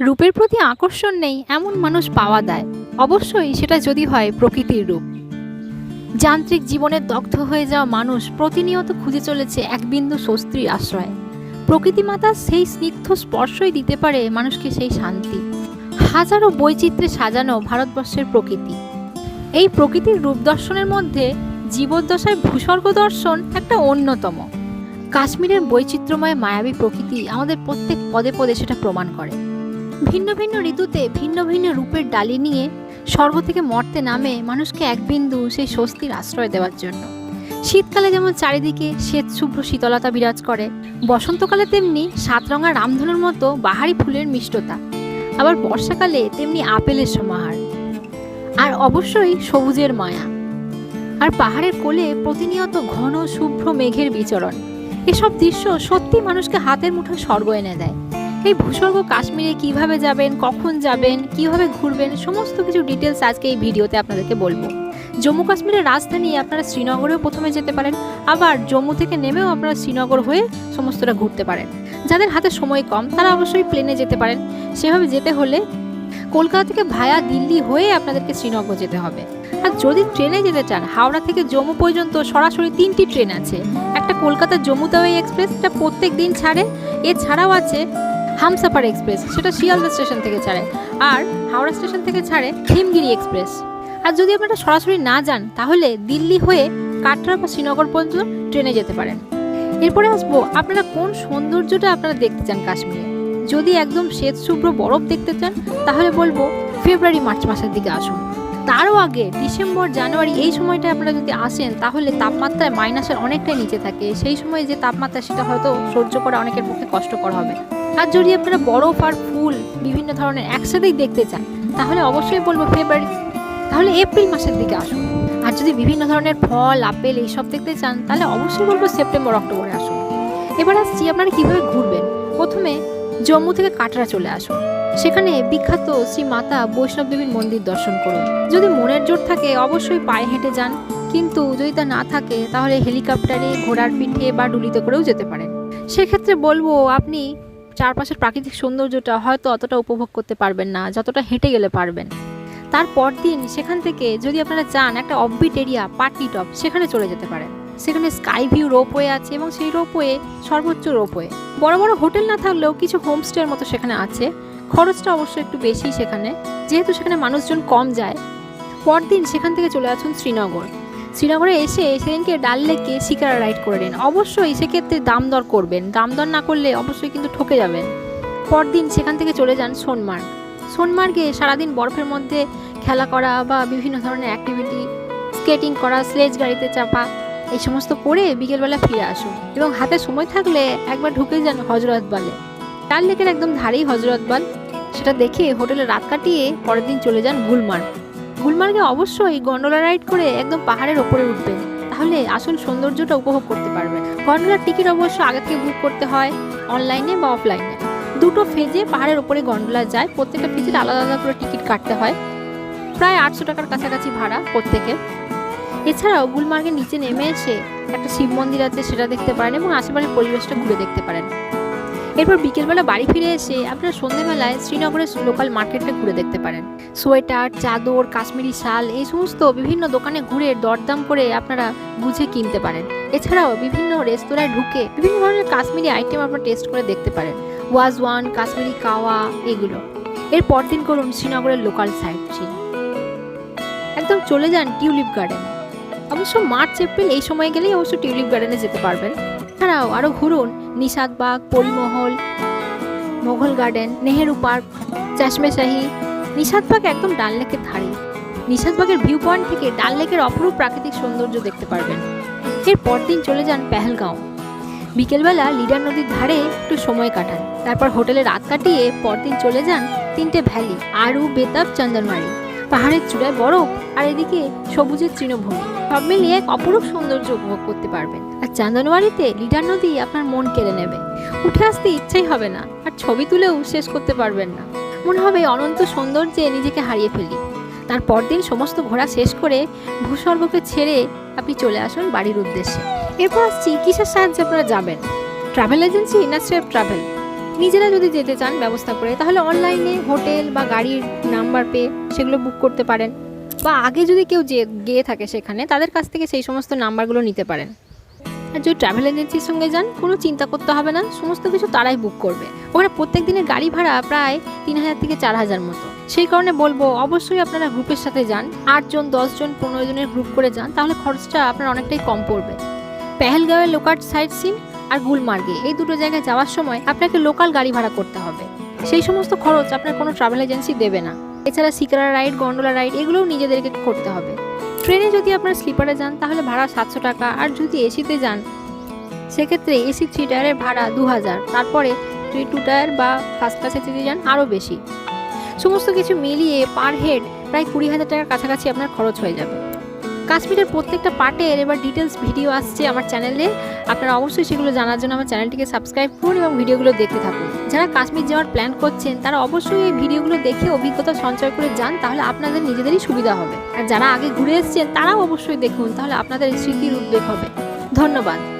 রূপের প্রতি আকর্ষণ নেই, এমন মানুষ পাওয়া দেয় অবশ্যই সেটা যদি হয় প্রকৃতির রূপ। যান্ত্রিক জীবনের দগ্ধ হয়ে যাওয়া মানুষ প্রতিনিয়ত খুঁজে চলেছে এক বিন্দু স্বস্তির আশ্রয়। প্রকৃতি মাতা সেই স্নিগ্ধ স্পর্শই দিতে পারে মানুষকে সেই শান্তি। হাজারো বৈচিত্র্যে সাজানো ভারতবর্ষের প্রকৃতি। এই প্রকৃতির রূপ দর্শনের মধ্যে জীবদ্দশায় ভূস্বর্গ দর্শন একটা অন্যতম। কাশ্মীরের বৈচিত্র্যময় মায়াবী প্রকৃতি আমাদের প্রত্যেক পদে পদে সেটা প্রমাণ করে। ভিন্ন ভিন্ন ঋতুতে, ভিন্ন ভিন্ন রূপের ডালি নিয়ে স্বর্গ থেকে মর্তে নামে মানুষকে এক বিন্দু সেই স্বস্তির আশ্রয় দেওয়ার জন্য। শীতকালে যেমন চারিদিকে শ্বেত শুভ্র শীতলতা বিরাজ করে, বসন্তকালে তেমনি সাতরঙা রামধনুর মতো বাহারি ফুলের মিষ্টতা। আবার বর্ষাকালে তেমনি আপেলের সমাহার। আর অবশ্যই সবুজের মায়া। আর পাহাড়ের কোলে প্রতিনিয়ত ঘন শুভ্র মেঘের বিচরণ। এসব দৃশ্য সত্যি মানুষকে হাতের মুঠোয় স্বর্গ এনে দেয়। এই ভূস্বর্গ কাশ্মীরে কীভাবে যাবেন, কখন যাবেন, কীভাবে ঘুরবেন, সমস্ত কিছু ডিটেলস আজকে এই ভিডিওতে আপনাদেরকে বলব। জম্মু কাশ্মীরের রাজধানী আপনারা শ্রীনগরেও প্রথমে যেতে পারেন, আবার জম্মু থেকে নেমেও আপনারা শ্রীনগর হয়ে সমস্তটা ঘুরতে পারেন। যাদের হাতে সময় কম, তারা অবশ্যই প্লেনে যেতে পারেন। সেভাবে যেতে হলে কলকাতা থেকে ভায়া দিল্লি হয়ে আপনাদেরকে শ্রীনগর যেতে হবে। আর যদি ট্রেনে যেতে চান, হাওড়া থেকে জম্মু পর্যন্ত সরাসরি তিনটি ট্রেন আছে। একটা কলকাতা জম্মু তাওয়াই এক্সপ্রেস, এটা প্রত্যেক দিন ছাড়ে। এছাড়াও আছে হামসাফার এক্সপ্রেস, সেটা শিয়ালদা স্টেশন থেকে ছাড়ে। আর হাওড়া স্টেশন থেকে ছাড়ে হিমগিরি এক্সপ্রেস। আর যদি আপনারা সরাসরি না যান, তাহলে দিল্লি হয়ে কাটরা বা শ্রীনগর পর্যন্ত ট্রেনে যেতে পারেন। এরপরে আসব, আপনারা কোন সৌন্দর্যটা আপনারা দেখতে চান কাশ্মীরে? যদি একদম শ্বেত শুভ্র বরফ দেখতে চান, তাহলে বলব ফেব্রুয়ারি, মার্চ মাসের দিকে আসুন। তারও আগে ডিসেম্বর, জানুয়ারি, এই সময়টা আপনারা যদি আসেন, তাহলে তাপমাত্রায় মাইনাসের অনেকটাই নিচে থাকে। সেই সময় যে তাপমাত্রা, সেটা হয়তো সহ্য করা অনেকের পক্ষে কষ্টকর হবে। আর যদি আপনারা বরফ আর ফুল বিভিন্ন ধরনের একসাথেই দেখতে চান, তাহলে অবশ্যই বলব ফেব্রুয়ারি তাহলে এপ্রিল মাসের দিকে আসুন। আর যদি বিভিন্ন ধরনের ফল, আপেল এইসব দেখতে চান, তাহলে অবশ্যই বলব সেপ্টেম্বর অক্টোবরে আসুন। এবার আসছি আপনারা কীভাবে ঘুরবেন। প্রথমে জম্মু থেকে কাটরা চলে আসুন। সেখানে বিখ্যাত শ্রী মাতা বৈষ্ণব দেবীর মন্দির দর্শন করুন। যদি মনের জোর থাকে, অবশ্যই পায়ে হেঁটে যান। কিন্তু যদি তা না থাকে, তাহলে হেলিকপ্টারে, ঘোড়ার পিঠে বা ডুলিতে করেও যেতে পারেন। সেক্ষেত্রে বলব আপনি চারপাশের প্রাকৃতিক সৌন্দর্যটা হয়তো অতটা উপভোগ করতে পারবেন না, যতটা হেঁটে গেলে পারবেন। তারপর দিন সেখান থেকে যদি আপনারা চান একটা অফবিট এরিয়া পার্টি টপ সেখানে চলে যেতে পারেন। সেখানে স্কাই ভিউ রোপওয়ে আছে এবং সেই রোপওয়ে সর্বোচ্চ রোপওয়ে বড় বড় হোটেল না থাকলেও কিছু হোমস্টের মতো সেখানে আছে। খরচটা অবশ্য একটু বেশি সেখানে। যেহেতু সেখানে মানুষজন কম যায়, পরদিন সেখান থেকে চলে আসুন শ্রীনগর। শ্রীনগরে এসে সেদিনকে ডাল লেকে শিকারা রাইড করে নিন। অবশ্যই সেক্ষেত্রে দাম দর করবেন। দাম দর না করলে অবশ্যই কিন্তু ঠকে যাবেন। পরদিন সেখান থেকে চলে যান সোনমার্গ। সোনমার্গে সারাদিন বরফের মধ্যে খেলা করা বা বিভিন্ন ধরনের অ্যাক্টিভিটি স্কেটিং করা স্লেজ গাড়িতে চাপা, এই সমস্ত করে বিকেলবেলা ফিরে আসুন। এবং হাতে সময় থাকলে একবার ঢুকে যান হজরতবালে ডাল লেকের একদম ধারেই হজরত বাল। সেটা দেখে হোটেলে রাত কাটিয়ে পরের দিন চলে যান গুলমার্গ। গুলমার্গে অবশ্যই গন্ডোলা রাইড করে একদম পাহাড়ের ওপরে উঠবেন। তাহলে আসল সৌন্দর্যটা উপভোগ করতে পারবেন। গন্ডোলার টিকিট অবশ্য আগে থেকে বুক করতে হয় অনলাইনে বা অফলাইনে দুটো ফেজে পাহাড়ের ওপরে গন্ডোলা যায়, প্রত্যেকটা ফেজের আলাদা আলাদা করে টিকিট কাটতে হয়। প্রায় আটশো টাকার কাছাকাছি ভাড়া প্রত্যেকে এছাড়াও গুলমার্গের নিচে নেমে এসে একটা শিব মন্দির আছে, সেটা দেখতে পারেন এবং আশেপাশের পরিবেশটা ঘুরে দেখতে পারেন। এরপর বিকেলবেলা বাড়ি ফিরে এসে আপনারা সন্ধ্যেবেলায় শ্রীনগরের লোকাল মার্কেটে ঘুরে দেখতে পারেন। সোয়েটার, চাদর, কাশ্মীরি শাল, এই সমস্ত বিভিন্ন দোকানে ঘুরে দরদাম করে আপনারা বুঝে কিনতে পারেন। এছাড়াও বিভিন্ন রেস্তোরাঁয় ঢুকে বিভিন্ন ধরনের কাশ্মীরি আইটেম আপনারা টেস্ট করে দেখতে পারেন। ওয়াজ ওয়ান কাশ্মীরি কাওয়া, এগুলো। এর পরদিন করুন শ্রীনগরের লোকাল সাইট সিন একদম চলে যান টিউলিপ গার্ডেন অবশ্য মার্চ, এপ্রিল এই সময় গেলেই অবশ্য টিউলিপ গার্ডেনে যেতে পারবেন। এছাড়াও আরও ঘুরুন নিষাদবাগ পরিমহল, মোঘল গার্ডেন, নেহেরু পার্ক, চাশমে শাহী। নিষাদবাগ একদম ডাল লেকের ধারে। নিষাদবাগের ভিউ পয়েন্ট থেকে ডাল লেকের অপরূপ প্রাকৃতিক সৌন্দর্য দেখতে পারবেন। এর পরদিন চলে যান পেহেলগাঁও। বিকেলবেলা লিডার নদীর ধারে একটু সময় কাটান। তারপর হোটেলে রাত কাটিয়ে পরদিন চলে যান তিনটে ভ্যালি, আরু, বেতাব, চন্দনমারি। পাহাড়ের চূড়ায় বরফ আর এদিকে সবুজের তৃণভূমি। সব মিলিয়ে এক অপরূপ সৌন্দর্য উপভোগ করতে পারবেন। আর চান্দনওয়ারিতে লিডার নদী আপনার মন কেড়ে নেবে। উঠে আসতে ইচ্ছাই হবে না, আর ছবি তুলেও শেষ করতে পারবেন না। মনে হবে অনন্ত সৌন্দর্যে নিজেকে হারিয়ে ফেলি। তার পরদিন সমস্ত ঘোরা শেষ করে ভূস্বর্গকে ছেড়ে আপনি চলে আসুন বাড়ির উদ্দেশ্যে। এরপর আসছি কিসের সাহায্যে আপনারা যাবেন? ট্রাভেল এজেন্সি না সেফ ট্রাভেল? নিজেরা যদি যেতে চান ব্যবস্থা করে, তাহলে অনলাইনে হোটেল বা গাড়ির নাম্বার পেয়ে সেগুলো বুক করতে পারেন। বা আগে যদি কেউ যে, গিয়ে থাকে সেখানে, তাদের কাছ থেকে সেই সমস্ত নাম্বারগুলো নিতে পারেন। আর যদি ট্রাভেল এজেন্সির সঙ্গে যান, কোনো চিন্তা করতে হবে না, সমস্ত কিছু তারাই বুক করবে। ওখানে প্রত্যেক দিনের গাড়ি ভাড়া প্রায় তিন হাজার থেকে চার হাজার মতো। সেই কারণে বলব, অবশ্যই আপনারা গ্রুপের সাথে যান। আটজন দশজন পনেরো জনের গ্রুপ করে যান, তাহলে খরচটা আপনার অনেকটাই কম পড়বে। পেহেলগাঁওয়ের লোকাল সাইট সিন আর গুলমার্গে এই দুটো জায়গায় যাওয়ার সময় আপনাকে লোকাল গাড়ি ভাড়া করতে হবে। সেই সমস্ত খরচ আপনার কোনো ট্রাভেল এজেন্সি দেবে না। এছাড়া সিকারা রাইড গন্ডোলা রাইড এগুলোও নিজেদেরকে করতে হবে। ট্রেনে যদি আপনার স্লিপারে যান, তাহলে ভাড়া সাতশো টাকা। আর যদি এসিতে যান, সেক্ষেত্রে এসি থ্রি টায়ারের ভাড়া দু হাজার তারপরে যদি টু টায়ার বা ফার্স্ট ক্লাসে যদি যান, আরও বেশি। সমস্ত কিছু মিলিয়ে পার হেড প্রায় কুড়ি হাজার টাকার কাছাকাছি আপনার খরচ হয়ে যাবে। কাশ্মীরের প্রত্যেকটা পার্টের এবার ডিটেলস ভিডিও আসছে আমার চ্যানেলে আপনারা অবশ্যই সেগুলো জানার জন্য আমার চ্যানেলটিকে সাবস্ক্রাইব করুন এবং ভিডিওগুলো দেখতে থাকুন। যারা কাশ্মীর যাওয়ার প্ল্যান করছেন, তারা অবশ্যই এই ভিডিওগুলো দেখে অভিজ্ঞতা সঞ্চয় করে যান, তাহলে আপনাদের নিজেদেরই সুবিধা হবে। আর যারা আগে ঘুরে এসছেন, তারাও অবশ্যই দেখুন, তাহলে আপনাদের স্মৃতির উদ্বেগ হবে। ধন্যবাদ।